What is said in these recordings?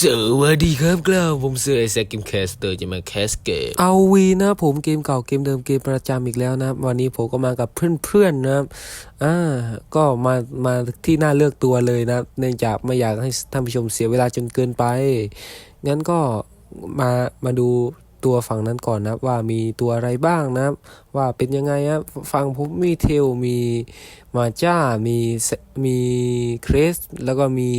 สวัสดีครับกล้าวผมเสือไอแซคเกมแคสเตอร์จะมาแคสเกมเอาวีนะผมเกมเก่าเกมเดิมเกมประจำอีกแล้วนะครับวันนี้ผมก็มากับเพื่อนๆนะครับอ่าก็มามาที่หน่าเลือกตัวเลยนะเนื่องจากไม่อยากให้ท่านผู้ชมเสียเวลาจนเกินไป งั้นก็มามาดูตัวฝั่งนั้นก่อนนะว่ามีตัวอะไรบ้างนะว่าเป็นยังไงครับฝั่งผมมีเทลมีมาจ้ามีมีเครสแล้วก็มี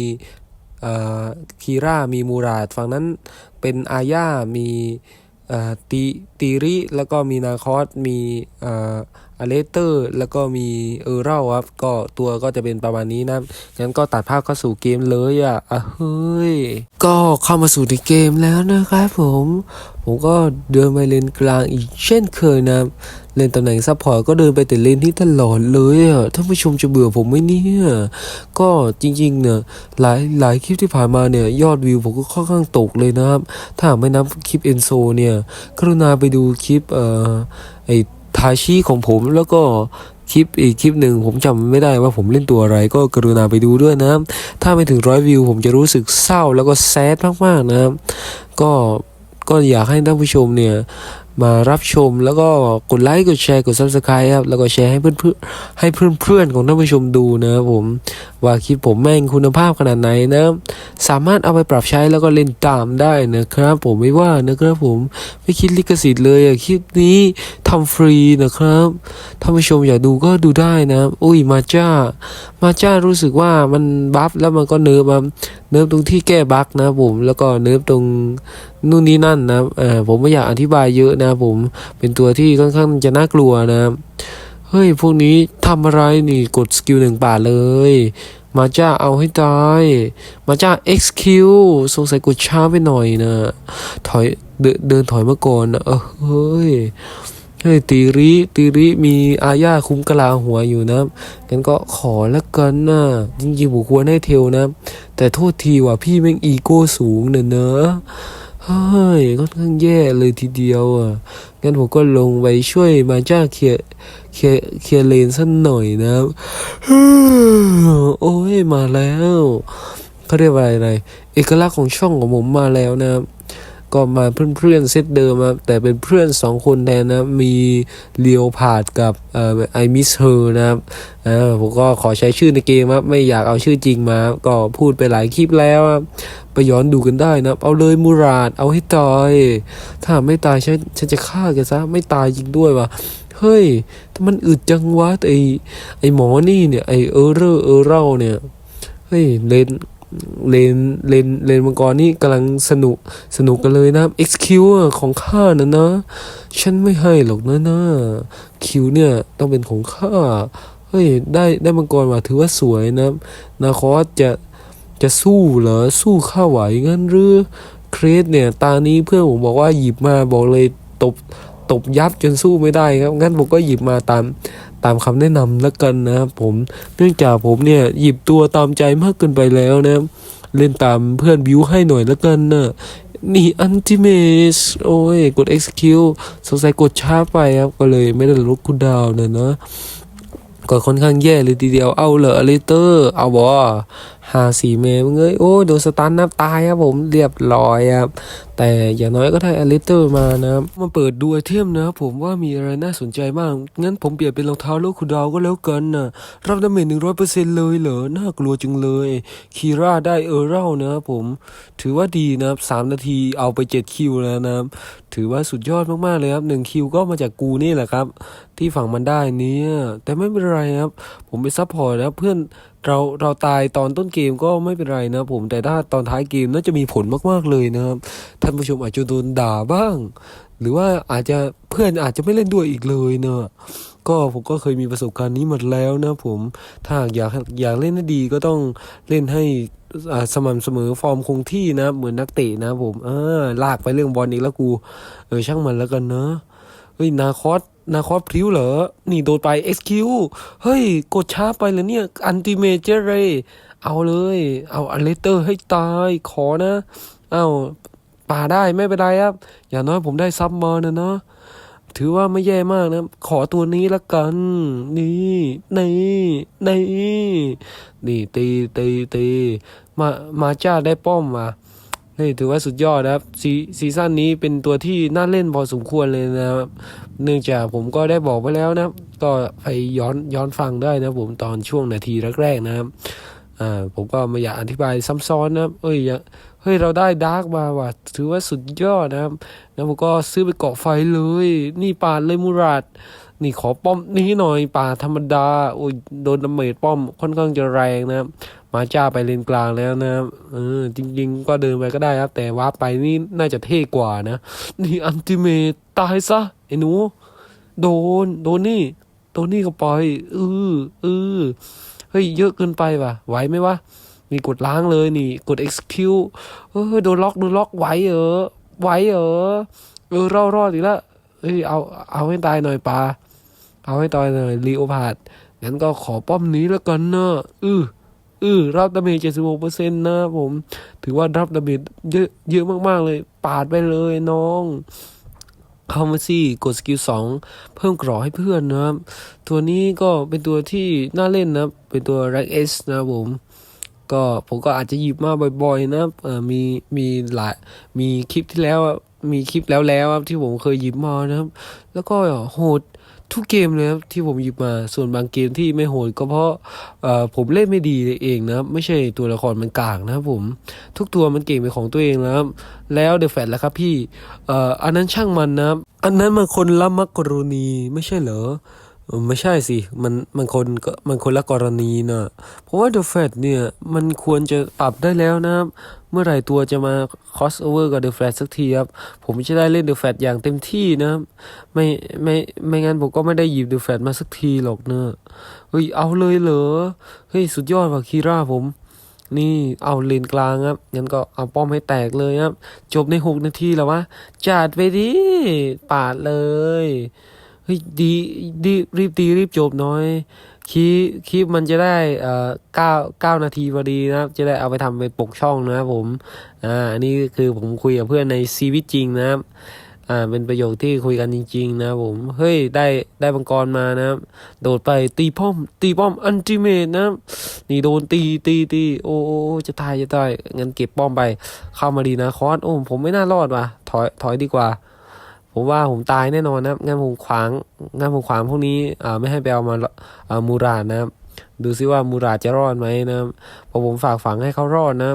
คีร่ามีมูราดฝั่งนั้นเป็นอาญามีเอ่อตีตีริ แล้วก็มีนาคอสมีเอเลเตอร์แล้วก็มีเออร์เรลครับ ก็ตัวก็จะเป็นประมาณนี้นะงั้นก็ตัดภาพเข้าสู่เกมเลยอะอะเฮ้ย ก็เข้ามาสู่ในเกมแล้วนะครับผม ผมก็เดินไปเลนกลางอีกเช่นเคยนะ เลนตำแหน่งซัพพอร์ตก็เดินไปแต่เลนที่ตลอดเลยอะท่านผู้ชมจะเบื่อผมไหมเนี่ย ก็จริงๆเนี่ยหลายหลายคลิปที่ผ่านมาเนี่ยยอดวิวผมก็ค่อนข้างตกเลยนะครับ ถ้าไม่นับคลิปเอนโซเนี่ยกรุณาไปดูคลิปเอ่อไอ ทาชิของผมแล้วก็คลิปอีกคลิปหนึ่งผมจำไม่ได้ว่าผมเล่นตัวอะไรก็กรุณาไปดูด้วยนะครับถ้าไม่ถึงร้อยวิว ผมจะรู้สึกเศร้าแล้วก็แซดมากๆนะครับก็ก็อยากให้ท่านผู้ชมเนี่ย มารับชมแล้วก็กดไลค์กดแชร์กด subscribe ครับแล้วก็แชร์ให้เพื่อนเพื่อให้เพื่อนเพื่อนของท่านผู้ชมดูนะครับผมว่าคลิปผมแม่งคุณภาพขนาดไหนนะสามารถเอาไปปรับใช้แล้วก็เล่นตามได้นะครับ ผมไม่ว่านะครับผมไม่คิดลิขสิทธิ์เลยคลิปนี้ทำฟรีนะครับท่านผู้ชมอยากดูก็ดูได้นะอุ้ยมาจ้า มาจ้ารู้สึกว่ามันบัฟแล้วมันก็เนิร์ฟเนิร์ฟตรงที่แก้บั๊กนะผมแล้วก็เนิร์ฟตรง นู่นนี่นั่นนะเออผมไม่อยากอธิบายเยอะนะ ผมเป็นตัวที่ค่อนข้างจะน่ากลัวนะเฮ้ยพวกนี้ทำอะไรนี่กดสกิลหนึ่งป่าเลย มาจ้าเอาให้ตายมาจ้า XQ สงสัยกดช้าไปหน่อยนะถอยเดินเดินถอยมาก่อนนะเออเฮ้ยเฮ้ยตีริตีริมีอาญาคุ้มกะลาหัวอยู่นะงั้นก็ขอละกันนะจริงๆผมควรให้เทลนะ แต่โทษทีว่าพี่แม่งอีโก้สูงเนอะเนอะ เฮ้ยค่อนข้างแย่เลยทีเดียวอะ งั้นผมก็ลงไปช่วยมาจ้าเคลียเคลียเคลียเลนสักหน่อยนะโอ้ยมาแล้วเขาเรียกว่าอะไร เอกลักษณ์ของช่องของผมมาแล้วนะครับ ก็มาเพื่อนๆเซตเดิมครับแต่เป็นเพื่อนสองคนแทนนะ มีเลียวพาดกับเอ่อไอมิสเฮอร์นะครับผมก็ขอใช้ชื่อในเกมครับไม่อยากเอาชื่อจริงมา ก็พูดไปหลายคลิปแล้วครับไปย้อนดูกันได้นะ เอาเลยมูราด เอาให้ตาย ถ้าไม่ตายฉันฉันจะฆ่าแกซะ ไม่ตายจริงด้วยว่ะเฮ้ยถ้ามันอึดจังวะไอไอหมอนี่เนี่ย ไอเออร์เรอร์เออร์เรลเนี่ย เฮ้ยเลน เลนเลนเลนมังกรนี่กำลังสนุกสนุกกันเลยนะ XQ ของข้านะนะ ฉันไม่ให้หรอกนะนะคิวเนี่ยต้องเป็นของข้าเฮ้ยได้ได้มังกรมาถือว่าสวยนะนาคอสจะจะสู้เหรอสู้ข้าไหวงั้นหรือเครสเนี่ยตานี้เพื่อนผมบอกว่าหยิบมาบอกเลยตบตบยับจนสู้ไม่ได้ครับงั้นผมก็หยิบมาตาม ตามคำแนะนำแล้วกันนะครับผมเนื่องจากผมเนี่ยหยิบตัวตามใจมากเกินไปแล้วนะเล่นตามเพื่อนบิวให้หน่อยแล้วกันนะนี่อันติเมสโอ้ย กด XQ สงสัยกดช้าไปครับ ก็เลยไม่ได้ลดคูดาวน์นะนะก็ค่อนข้างแย่เลยทีเดียว เอาเหรออลิเตอร์ เอาบอหาสี่เมมึงเอ้ยโอ้โดนสตันนับตายครับผมเรียบร้อยครับ แต่อย่างน้อยก็ได้อลิเตอร์มานะครับมาเปิดดูไอเทมนะครับผมว่ามีอะไรน่าสนใจบ้างงั้นผมเปลี่ยนเป็นรองเท้าโลคูดาวก็แล้วกันนะรับดาเมจหนึ่งร้อยเปอร์เซ็นต์เลยเหรอน่ากลัวจังเลยคีร่าได้เออร์เรลนะครับผมถือว่าดีนะครับสามนาทีเอาไปเจ็ดคิวแล้วนะครับถือว่าสุดยอดมากๆเลยครับหนึ่งคิวก็มาจากกูนี่แหละครับ ที่ฝั่งมันได้เนี่ยแต่ไม่เป็นไรครับ ผมไปซัพพอร์ตนะเพื่อนเราเราตายตอนต้นเกมก็ไม่เป็นไรนะผมแต่ถ้าตอนท้ายเกมน่าจะมีผลมากๆเลยนะครับท่านผู้ชมอาจจะโดนด่าบ้าง หรือว่าอาจจะเพื่อนอาจจะไม่เล่นด้วยอีกเลยเนอะก็ผมก็เคยมีประสบการณ์นี้มาแล้วนะผมถ้าอยากอยากเล่นให้ดีก็ต้องเล่นให้สม่ำเสมอฟอร์มคงที่นะ เหมือนนักเตะนะผมเออลากไปเรื่องบอลอีกแล้วกู เออช่างมันแล้วกันเนอะเฮ้ยนาคอสนาคอสพริ้วเหรอ นี่โดนไป XQ เฮ้ย กดช้าไปเหรอเนี่ย อันติเมเจอร์เร เอาเลย เอาอเลเตอร์ให้ตาย ขอนะ เอา ป่าได้ไม่เป็นไรครับ อย่างน้อยผมได้ซับมานะเนาะถือว่าไม่แย่มากนะ ขอตัวนี้ละกัน นี่นี่นี่นี่ตีตีตีมามาจ้าได้ป้อมมาเฮ้ยถือว่าสุดยอดนะครับซีซีซั่นนี้เป็นตัวที่น่าเล่นพอสมควรเลยนะครับเนื่องจากผมก็ได้บอกไปแล้วนะก็ไปย้อนย้อนฟังได้นะผมตอนช่วงนาทีแรกๆนะครับอ่าผมก็ไม่อยากอธิบายซ้ำซ้อนนะเอ้ย เฮ้ยเราได้ดาร์กมาว่ะถือว่าสุดยอดนะครับแล้วผมก็ซื้อไปเกาะไฟเลย นี่ปาเลยมูราดนี่ขอป้อมนี้หน่อยป่าธรรมดาโอ้ยโดนดาเมจป้อมค่อนข้างจะแรงนะครับมาจ้าไปเลนกลางแล้วนะครับเออจริง ๆ ก็เดินไปก็ได้ครับ แต่ว่าร์ปไปนี่น่าจะเท่กว่านะ นี่อันติเมตตายซะไอ้หนูโดนโดนนี่โดนนี่ก็ปล่อยเออเออเฮ้ยเยอะเกินไปว่ะไหวไหมวะ นี่กดล้างเลยนี่ กด execute เออโดนล็อกโดนล็อกไหวเหรอไหวเหรอเออรอดรอดอีกแล้วเฮ้ยเอาเอาให้ตายหน่อยปลาเอาให้ตายหน่อยลีโอพาดงั้นก็ขอป้อมนี้แล้วกันเนะอืออือรับดาเมจเจ็ดสิบหกเปอร์เซ็นต์นะผม ถือว่ารับดาเมจเยอะเยอะมากๆเลย ปาดไปเลยน้องเข้ามาสิกดสกิลสองเพิ่มกรอให้เพื่อนนะครับ ตัวนี้ก็เป็นตัวที่น่าเล่นนะ เป็นตัว rank S นะผม ก็ผมก็อาจจะหยิบมาบ่อย ๆ นะเออมีมีหลายมีคลิปที่แล้วมีคลิปแล้วแล้วครับที่ผมเคยหยิบมานะครับ แล้วก็โหดทุกเกมเลยครับที่ผมหยิบมาส่วนบางเกมที่ไม่โหดก็เพราะผมเล่นไม่ดีเองนะครับ ไม่ใช่ตัวละครมันกากนะครับผมทุกตัวมันเก่งเป็นของตัวเองนะครับแล้วเดอะแฟตแล้วครับพี่อ,อันนั้นช่างมันนะครับ อันนั้นมันคนละมักกรณีไม่ใช่เหรอ ไม่ใช่สิ มันมันคนก็มันคนละกรณีนะเพราะว่า The Fat เนี่ย มันควรจะปรับได้แล้วนะครับ เมื่อไหร่ตัวจะมา cross over กับ The Fat สักทีครับ ผมจะได้เล่น The Fat อย่างเต็มที่นะครับ ไม่ไม่ไม่งั้นผมก็ไม่ได้หยิบ The Fat มาสักทีหรอกเนอะเฮ้ย เอาเลยเหรอ เฮ้ย สุดยอดว่ะคีร่าผมนี่เอาเลนกลางครับ งั้นก็เอาป้อมให้แตกเลยครับ จบในหกนาทีแล้ววะจัดไปดิปาดเลย เฮ้ยดีดีรีบตีรีบจบน้อยคีคลิปมันจะได้เอ่อเก้าเก้านาทีพอดีนะครับ จะได้เอาไปทำเป็นปกช่องนะครับผมอ่าอันนี้คือผมคุยกับเพื่อนในชีวิตจริงนะครับอ่าเป็นประโยคที่คุยกันจริง ๆ นะผมเฮ้ยได้ได้บังกรมานะครับ โดดไปตีป้อม ตีป้อมอันติเมตนะนี่โดนตีตีตีโอ้โอ้โอ้จะตายจะตายงั้นเก็บป้อมไป เข้ามาดีนะคอสโอ้ผมไม่น่ารอดว่ะถอยถอยดีกว่า ผมว่าผมตายแน่นอนนะครับงานผมขวางงานผมขวางพวกนี้อ่าไม่ให้ไปเอามาอ่ามูราดนะครับดูซิว่ามูราจะรอดไหมนะพอผมฝากฝังให้เขารอดนะ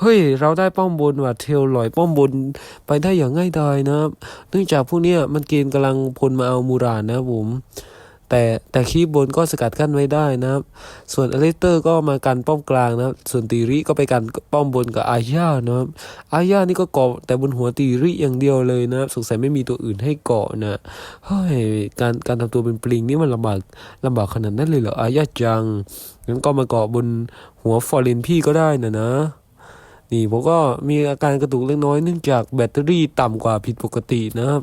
เฮ้ย เราได้ป้อมบนว่ะเทลลอยป้อมบนไปได้อย่างง่ายดายนะ เนื่องจากพวกเนี้ยมันเกณฑ์กำลังพลมาเอามูรานะผม แต่แต่คีบบนก็สกัดกั้นไว้ได้นะครับ ส่วนอเลสเตอร์ก็มากันป้อมกลางนะครับ ส่วนตีริก็ไปกันป้อมบนกับอาญานะครับอาญานี่ก็เกาะแต่บนหัวตีริอย่างเดียวเลยนะครับ สงสัยไม่มีตัวอื่นให้เกาะนะเฮ้ยการการทำตัวเป็นปลิงนี่มันลำบากลำบากขนาดนั้นเลยเหรออาญาจังงั้นก็มาเกาะบนหัวฟอร์เรนพี่ก็ได้นะนะ นี่ผมก็มีอาการกระตุกเล็กน้อยเนื่องจากแบตเตอรี่ต่ำกว่าผิดปกตินะครับ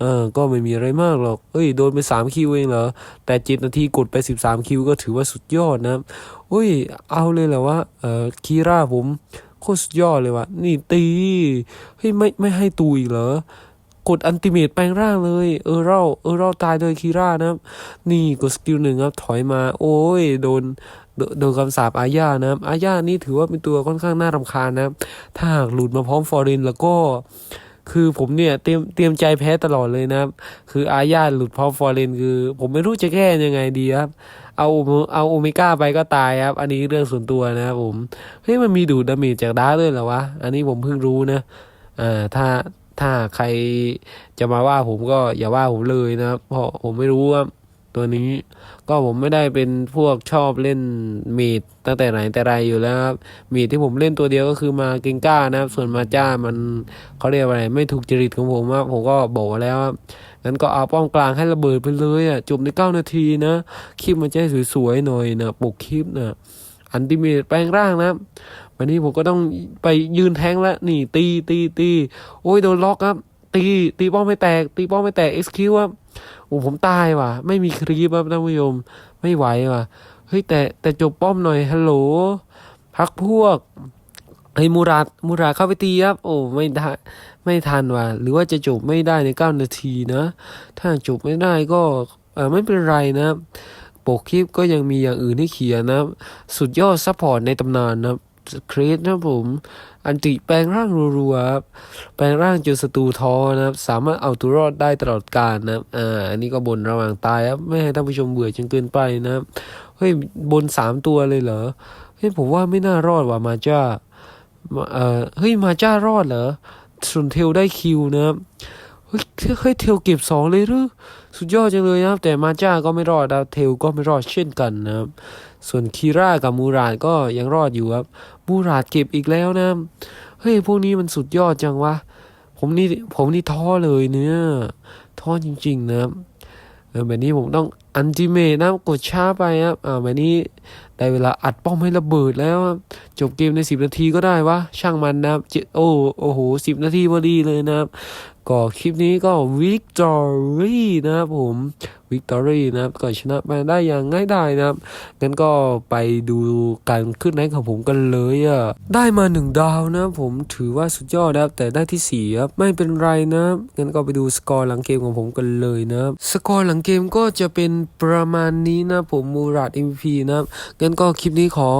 เออก็ไม่มีอะไรมากหรอกเอ้ยโดนไปสามคิวเองเหรอ แต่เจ็ดนาทีกดไปสิบสามคิวก็ถือว่าสุดยอดนะเฮ้ย เอาเลยแหละว่าเออคีร่าผมโคตรสุดยอดเลยวะนี่ตีเฮ้ยไม่ไม่ให้ตูอีกเหรอ กดอันติเมตแปลงร่างเลย เออเราเออเราตายโดยคีร่านะครับ นี่กดสกิลหนึ่งครับถอยมา โอ้ยโดนโดนโดนคำสาปอาญานะครับ อาญานี่ถือว่าเป็นตัวค่อนข้างน่ารำคาญนะครับ ถ้าหากหลุดมาพร้อมฟอร์เรนแล้วก็คือผมเนี่ยเตรียมเตรียมใจแพ้ตลอดเลยนะครับ คืออาญาหลุดพร้อมฟอร์เรนคือ ผมไม่รู้จะแก้ยังไงดีครับ เอาเอาโอเมก้าไปก็ตายครับ อันนี้เรื่องส่วนตัวนะครับผม เฮ้ยมันมีดูดดาเมจจากดาร์ด้วยเหรอวะ อันนี้ผมเพิ่งรู้นะ อ่าถ้า ถ้าใครจะมาว่าผมก็อย่าว่าผมเลยนะครับ เพราะผมไม่รู้ว่าตัวนี้ ก็ผมไม่ได้เป็นพวกชอบเล่นเมดตั้งแต่ไหนแต่ไรอยู่แล้วครับเมดที่ผมเล่นตัวเดียวก็คือมาเกงก้านะครับ ส่วนมาจ้ามันเขาเรียกว่าอะไร ไม่ถูกจริตของผมครับผมก็บอกแล้วครับงั้นก็เอาป้อมกลางให้ระเบิดไปเลยอะจบในเก้านาทีนะคลิปมันจะสวยๆหน่อยนะปกคลิปนะอันติเมตแปลงร่างนะครับ วันนี้ผมก็ต้องไปยืนแทงแล้วนี่ ตีตีตีโอ้ยโดนล็อกครับ ตีตีป้อมไม่แตก ตีป้อมไม่แตกเอ็กซ์คิวครับโอ้ผมตายว่ะ ไม่มีครีปครับท่านผู้ชมไม่ไหวว่ะเฮ้ยแต่แต่จบป้อมหน่อยฮัลโหลพักพวกเฮ้มูราดมูราเข้าไปตีครับ โอ้ไม่ได้ไม่ทันว่ะหรือว่าจะจบไม่ได้ในเก้านาทีนะ ถ้าจบไม่ได้ก็เออไม่เป็นไรนะปกคลิปก็ยังมีอย่างอื่นให้เขียนนะ สุดยอดซัพพอร์ตในตำนานนะ ครับเครสนะครับผม อันติแปลงร่างรัวๆครับแปลงร่างจนศัตรูท้อนะครับ สามารถเอาตัวรอดได้ตลอดกาลนะครับอ่าอันนี้ก็บนระหว่างตายครับ ไม่ให้ท่านผู้ชมเบื่อจนเกินไปนะครับเฮ้ยบนสามตัวเลยเหรอเฮ้ยผมว่าไม่น่ารอดว่ะมาจ้าเอ่อเฮ้ยมาจ้ารอดเหรอส่วนเทลได้คิวนะครับเฮ้ยเฮ้ยเทลเก็บสองเลยหรือสุดยอดจังเลยนะครับ แต่มาจ้าก็ไม่รอดนะเทลก็ไม่รอดเช่นกันนะครับ ส่วนคีร่ากับมูราดก็ยังรอดอยู่ครับ บูราดเก็บอีกแล้วนะ เฮ้ย พวกนี้มันสุดยอดจังวะ ผมนี่ผมนี่ท้อเลยเนื้อท้อจริง ๆ นะเออแบบนี้ผมต้อง อันติเมทนะกดช้าไปครับอ่าแบบนี้ได้เวลาอัดป้อมให้ระเบิดแล้วครับจบเกมในสิบนาทีก็ได้วะช่างมันนะครับเจโอ้โอ้โหสิบนาทีพอดีเลยนะครับก็คลิปนี้ก็วิกตอรี่นะครับผมวิกตอรี่นะครับก็ชนะมาได้อย่างง่ายดายนะครับงั้นก็ไปดูการขึ้นแรงของผมกันเลยอะได้มาหนึ่งดาวนะผมถือว่าสุดยอดนะครับแต่ได้ที่สี่ครับไม่เป็นไรนะงั้นก็ไปดูสกอร์หลังเกมของผมกันเลยนะสกอร์หลังเกมก็จะเป็นประมาณนี้นะผมมูราด MVP นะครับงั้นก็คลิปนี้ขอ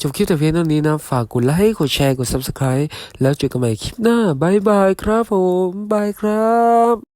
จบคลิปแต่เพียงเท่านี้นะ ฝากกดไลค์กดแชร์กด Subscribe แล้วเจอกันใหม่คลิปหน้าบายบายครับผมบายครับ